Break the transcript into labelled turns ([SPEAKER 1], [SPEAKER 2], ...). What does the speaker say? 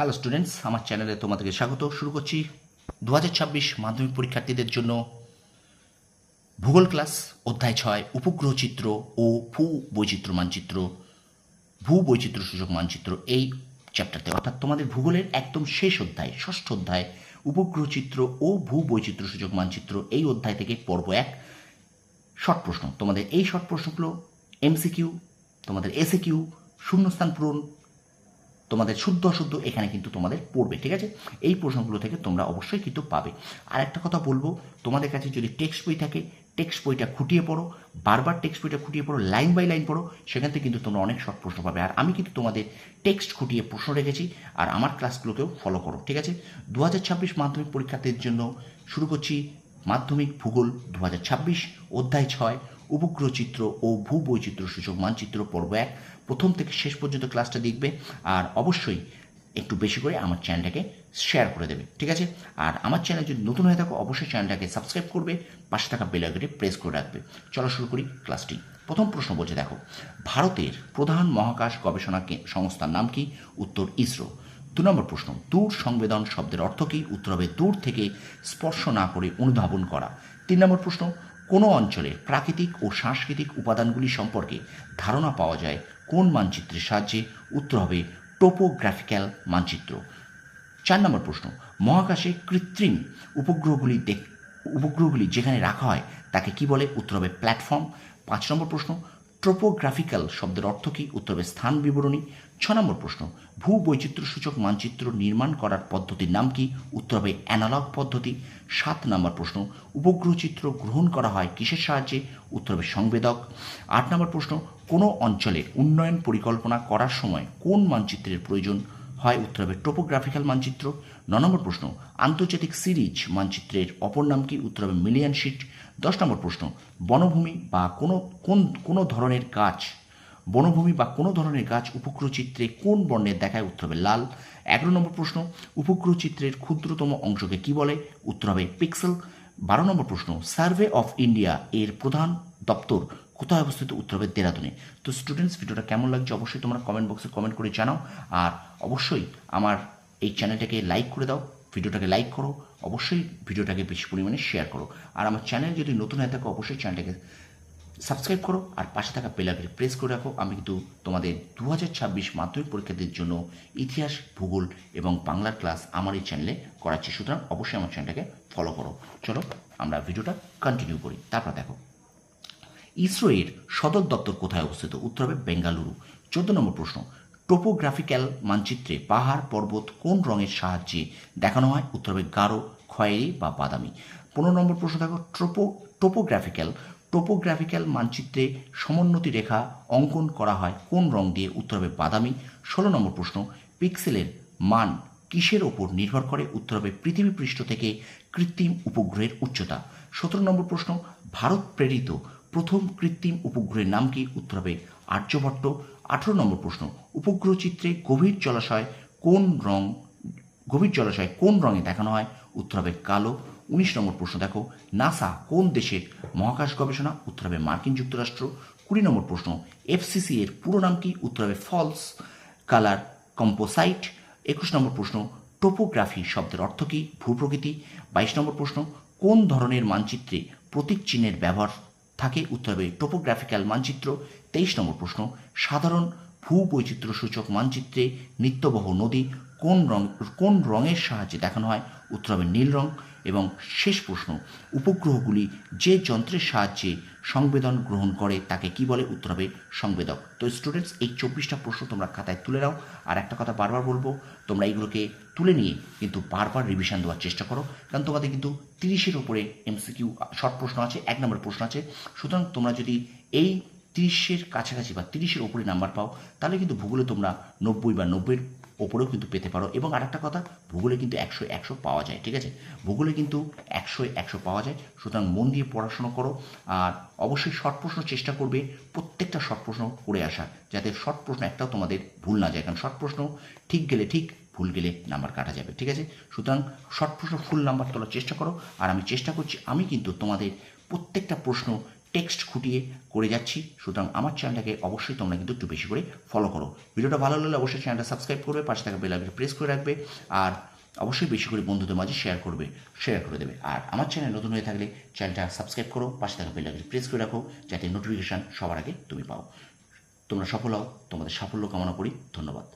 [SPEAKER 1] Hello students আমার চ্যানেলে তোমাদেরকে স্বাগত। শুরু করছি দু হাজার ছাব্বিশ মাধ্যমিক পরীক্ষার্থীদের জন্য ভূগোল ক্লাস, অধ্যায় ছয়, উপগ্রহ চিত্র ও ভূ বৈচিত্র্য মানচিত্র, ভূ বৈচিত্র্য সূচক মানচিত্র এই চ্যাপ্টারতে অর্থাৎ তোমাদের ভূগোলের একদম শেষ অধ্যায়, ষষ্ঠ অধ্যায়, উপগ্রহ চিত্র ও ভূ বৈচিত্র্য সূচক মানচিত্র এই অধ্যায় থেকে পর্ব এক। শর্ট প্রশ্ন, তোমাদের এই শর্ট প্রশ্নগুলো এমসিকিউ তোমাদের এসে কিউ শূন্যস্থান পূরণ তোমাদের শুদ্ধ অশুদ্ধ এখানে কিন্তু তোমাদের পড়বে, ঠিক আছে? এই প্রশ্নগুলো থেকে তোমরা অবশ্যই কিন্তু পাবে। আর একটা কথা বলব, তোমাদের কাছে যদি টেক্সট বই থাকে টেক্সট বইটা খুঁটিয়ে পড়ো, বারবার টেক্সট বইটা খুঁটিয়ে পড়ো লাইন বাই লাইন পড়ো, সেখান থেকে কিন্তু তোমরা অনেক শর্ট প্রশ্ন পাবে। আর আমি কিন্তু তোমাদের টেক্সট খুঁটিয়ে প্রশ্ন রেখেছি, আর আমার ক্লাসগুলোকেও ফলো করো, ঠিক আছে? দু হাজার ছাব্বিশ মাধ্যমিক পরীক্ষার্থীর জন্য শুরু করছি মাধ্যমিক ভূগোল দু হাজার ছাব্বিশ, অধ্যায় ছয় উপগ্রহ চিত্র ও ভূ বৈচিত্র্য সূচক মানচিত্র পর্ব এক। প্রথম থেকে শেষ পর্যন্ত ক্লাসটা দেখবে আর অবশ্যই একটু বেশি করে আমার চ্যানেলটাকে শেয়ার করে দেবে, ঠিক আছে? আর আমার চ্যানেল যদি নতুন হয়ে থাকো, অবশ্যই চ্যানেলটাকে সাবস্ক্রাইব করবে, পাশে থাকা বেল প্রেস করে রাখবে। চলো শুরু করি ক্লাসটি। প্রথম প্রশ্ন বলছে, দেখো, ভারতের প্রধান মহাকাশ গবেষণা সংস্থার নাম কি? উত্তর, ইসরো। দু নম্বর প্রশ্ন, দূর সংবেদন শব্দের অর্থ কি? উত্তর হবে দূর থেকে স্পর্শ না করে অনুধাবন করা। তিন নম্বর প্রশ্ন কোনো অঞ্চলের প্রাকৃতিক ও সাংস্কৃতিক উপাদানগুলি সম্পর্কে ধারণা পাওয়া যায় কোন মানচিত্রের সাহায্যে। উত্তর হবে টোপোগ্রাফিক্যাল মানচিত্র। চার নম্বর প্রশ্ন, মহাকাশে কৃত্রিম উপগ্রহগুলি দেখ উপগ্রহগুলি যেখানে রাখা হয় তাকে কি বলে? উত্তর হবে প্ল্যাটফর্ম। পাঁচ নম্বর প্রশ্ন ট্রোপোগ্রাফিক্যাল শব্দের অর্থ কি? উত্তর হবে স্থান বিবরণী। ছ নম্বর প্রশ্ন ভূ সূচক মানচিত্র নির্মাণ করার পদ্ধতির নাম কি? উত্তর হবে অ্যানালগ পদ্ধতি। সাত নম্বর প্রশ্ন উপগ্রহ চিত্র গ্রহণ করা হয় কিসের সাহায্যে? উত্তর হবে সংবেদক। আট নম্বর প্রশ্ন, কোনো অঞ্চলের উন্নয়ন পরিকল্পনা করার সময় কোন মানচিত্রের প্রয়োজন হয়? উত্তর হবে টোপোগ্রাফিক্যাল মানচিত্র। ন নম্বর প্রশ্ন, আন্তর্জাতিক সিরিজ মানচিত্রের অপর নাম কি? উত্তর হবে মিলিয়ন শিট দশ নম্বর প্রশ্ন, বনভূমি বা কোনো, কোন, কোনো ধরনের গাছ, বনভূমি বা কোনো ধরনের গাছ উপগ্রহ চিত্রে কোন বর্ণের দেখায় উত্তর হবে লাল? এগারো নম্বর প্রশ্ন, উপগ্রহ চিত্রের ক্ষুদ্রতম অংশকে কি বলে? উত্তর হবে পিক্সেল। বারো নম্বর প্রশ্ন, সার্ভে অফ ইন্ডিয়া এর প্রধান দপ্তর কোথায় অবস্থিত? উত্তর হবে দেরাদুনে। তো স্টুডেন্টস ভিডিওটা কেমন লাগছে অবশ্যই তোমরা কমেন্ট বক্সে কমেন্ট করে জানাও। আর অবশ্যই আমার এই চ্যানেলটাকে লাইক করে দাও। ভিডিওটাকে লাইক করো, অবশ্যই ভিডিওটাকে বেশি পরিমাণে শেয়ার করো। আর আমার চ্যানেল যদি নতুন হয়ে থাকো, অবশ্যই চ্যানেলটাকে সাবস্ক্রাইব করো, আর পাশে থাকা বেলাকে প্রেস করে রাখো। আমি কিন্তু তোমাদের দু হাজার ছাব্বিশ মাধ্যমিক পরীক্ষার্থীর জন্য ইতিহাস, ভূগোল এবং বাংলার ক্লাস আমার এই চ্যানেলে করাচ্ছি। সুতরাং অবশ্যই আমার চ্যানেলটাকে ফলো করো। চলো, আমরা ভিডিওটা কন্টিনিউ করি। তারপর দেখো, ইসরোয়ের সদর দপ্তর কোথায় অবস্থিত? উত্তর হবে বেঙ্গালুরু। চোদ্দ নম্বর প্রশ্ন টোপোগ্রাফিক্যাল মানচিত্রে পাহাড়, পর্বত কোন রঙের সাহায্যে দেখানো হয়? উত্তর হবে গাঢ়, খয়েরি বা বাদামি। পনেরো নম্বর প্রশ্ন দেখো। ট্রোপো টোপোগ্রাফিক্যাল টোপোগ্রাফিক্যাল মানচিত্রে সমোন্নতি রেখা অঙ্কন করা হয় কোন রং দিয়ে? উত্তর হবে বাদামি। ষোলো নম্বর প্রশ্ন পিক্সেলের মান কিসের ওপর নির্ভর করে? উত্তর হবে পৃথিবী পৃষ্ঠ থেকে কৃত্রিম উপগ্রহের উচ্চতা। সতেরো নম্বর প্রশ্ন, ভারত প্রেরিত প্রথম কৃত্রিম উপগ্রহের নাম কি? উত্তর হবে আর্যভট্ট। আঠারো নম্বর প্রশ্ন, উপগ্রহ চিত্রে গভীর জলাশয় কোন রং, গভীর জলাশয় কোন রঙে দেখানো হয়? উত্তর হবে কালো। উনিশ নম্বর প্রশ্ন দেখো, নাসা কোন দেশের মহাকাশ গবেষণা? উত্তর হবে মার্কিন যুক্তরাষ্ট্র। কুড়ি নম্বর প্রশ্ন, এফসিসি এর পুরো নাম কি? উত্তর হবে ফলস। কালার কম্পোসাইট। একুশ নম্বর প্রশ্ন, টোপোগ্রাফি শব্দের অর্থ কী? ভূপ্রকৃতি। বাইশ নম্বর প্রশ্ন, কোন ধরনের মানচিত্রে প্রতীক চিহ্নের ব্যবহার থাকে। উত্তর হবে টোপোগ্রাফিক্যাল মানচিত্র। তেইশ নম্বর প্রশ্ন, সাধারণ ভূবৈচিত্র্য সূচক মানচিত্রে নিত্যবহ নদী কোন রং কোন রঙের সাহায্যে দেখানো হয়? উত্তর হবে নীল রং। এবং শেষ প্রশ্ন, উপগ্রহগুলি যে যন্ত্রের সাহায্যে সংবেদন গ্রহণ করে তাকে কি বলে? উত্তর হবে সংবেদক। তো স্টুডেন্টস এই চব্বিশটা প্রশ্ন তোমরা খাতায় তুলে নাও। আর একটা কথা বারবার বলব, তোমরা এইগুলোকে তুলে নিয়ে কিন্তু বারবার রিভিশন দেওয়ার চেষ্টা করো। কারণ তোমাদের কিন্তু তিরিশের ওপরে এমসিকিউ শর্ট প্রশ্ন আছে, এক নম্বর প্রশ্ন আছে। সুতরাং তোমরা যদি এই তিরিশের কাছাকাছি বা তিরিশের ওপরে নাম্বার পাও, তাহলে কিন্তু ভূগোলে তোমরা নব্বই বা নব্বইয়ের ওপরেও কিন্তু পেতে পারো। এবং আরেকটা কথা, ভূগোলে কিন্তু একশো একশো পাওয়া যায়, ঠিক আছে? ভূগোলে কিন্তু একশো একশো পাওয়া যায়। সুতরাং মন দিয়ে পড়াশোনা করো। আর অবশ্যই শর্ট প্রশ্ন চেষ্টা করবে, প্রত্যেকটা শর্ট প্রশ্ন করে আসা, যাতে শর্ট প্রশ্ন একটাও তোমাদের ভুল না যায়। কারণ শর্ট প্রশ্ন ঠিক গেলে ঠিক, ভুল গেলে নাম্বার কাটা যাবে, ঠিক আছে? সুতরাং শর্ট প্রশ্ন, ফুল নাম্বার তোলার চেষ্টা করো। আর আমি চেষ্টা করছি, আমি কিন্তু তোমাদের প্রত্যেকটা প্রশ্ন টেক্সট খুঁটিয়ে করে যাচ্ছি। সুতরাং আমার চ্যানেলটাকে অবশ্যই তোমরা কিন্তু একটু বেশি করে ফলো করো। ভিডিওটা ভালো লাগলে অবশ্যই চ্যানেলটা সাবস্ক্রাইব করবে, পাশে থাকা বেল আইকনটা প্রেস করে রাখবে আর অবশ্যই বেশি করে বন্ধুদের মাঝে শেয়ার করবে শেয়ার করে দেবে। আর আমার চ্যানেল নতুন হয়ে থাকলে চ্যানেলটা সাবস্ক্রাইব করো, পাশে থাকা বেল আইকনটা প্রেস করে রাখো, যাতে নোটিফিকেশান সবার আগে তুমি পাও। তোমরা সফল হও, তোমাদের সাফল্য কামনা করি, ধন্যবাদ।